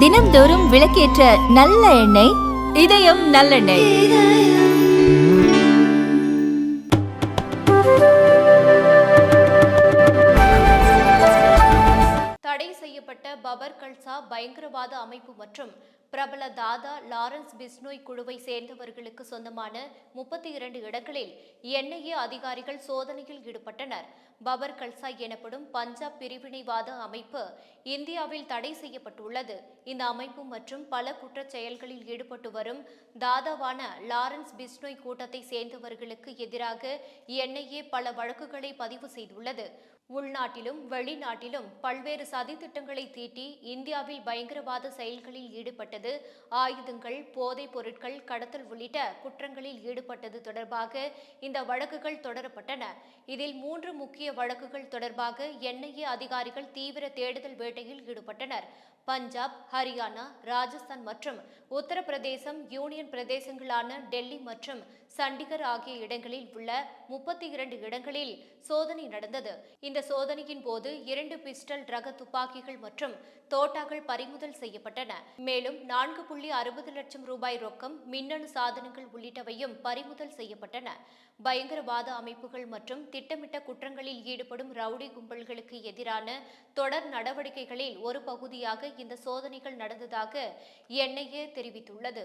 தினம்தோறும் விளக்கேற்ற நல்ல எண்ணெய் இதயம் நல்லெண்ணெய். தடை செய்யப்பட்ட பபர் கல்சா பயங்கரவாத அமைப்பு மற்றும் பிரபல தாதா லாரன்ஸ் பிஸ்னோய் குழுவை சேர்ந்தவர்களுக்கு சொந்தமான முப்பத்தி இரண்டு இடங்களில் என்ஐஏ அதிகாரிகள் சோதனையில் ஈடுபட்டனர். பபர் கல்சா எனப்படும் பஞ்சாப் பிரிவினைவாத அமைப்பு இந்தியாவில் தடை செய்யப்பட்டுள்ளது. இந்த அமைப்பு மற்றும் பல குற்றச் செயல்களில் ஈடுபட்டு வரும் தாதாவான லாரன்ஸ் பிஸ்னோய் கூட்டத்தை சேர்ந்தவர்களுக்கு எதிராக என்ஐஏ பல வழக்குகளை பதிவு செய்துள்ளது. உள்நாட்டிலும் வெளிநாட்டிலும் பல்வேறு சதித்திட்டங்களை தீட்டி இந்தியாவில் பயங்கரவாத செயல்களில் ஈடுபட்டது. ஆயுதங்கள் போதைப் பொருட்கள் கடத்தல் உள்ளிட்ட குற்றங்களில் ஈடுபட்டது தொடர்பாக இந்த வழக்குகள் தொடரப்பட்டன. இதில் மூன்று முக்கிய வழக்குகள் தொடர்பாக என்ஐஏ அதிகாரிகள் தீவிர தேடுதல் வேட்டையில் ஈடுபட்டனர். பஞ்சாப் ஹரியானா ராஜஸ்தான் மற்றும் உத்தரப்பிரதேசம் யூனியன் பிரதேசங்களான டெல்லி மற்றும் சண்டிகர் ஆகிய இடங்களில் உள்ள முப்பத்தி இரண்டு இடங்களில் சோதனை நடந்தது. இந்த சோதனையின் போது இரண்டு பிஸ்டல் ரக துப்பாக்கிகள் மற்றும் தோட்டாக்கள் பறிமுதல் செய்யப்பட்டன. மேலும் நான்கு புள்ளி அறுபது லட்சம் ரூபாய் ரொக்கம் மின்னணு சாதனங்கள் உள்ளிட்டவையும் பறிமுதல் செய்யப்பட்டன. பயங்கரவாத அமைப்புகள் மற்றும் திட்டமிட்ட குற்றங்களில் ஈடுபடும் ரவுடி கும்பல்களுக்கு எதிரான தொடர் நடவடிக்கைகளில் ஒரு பகுதியாக இந்த சோதனைகள் நடந்ததாக என்ஐஏ தெரிவித்துள்ளது.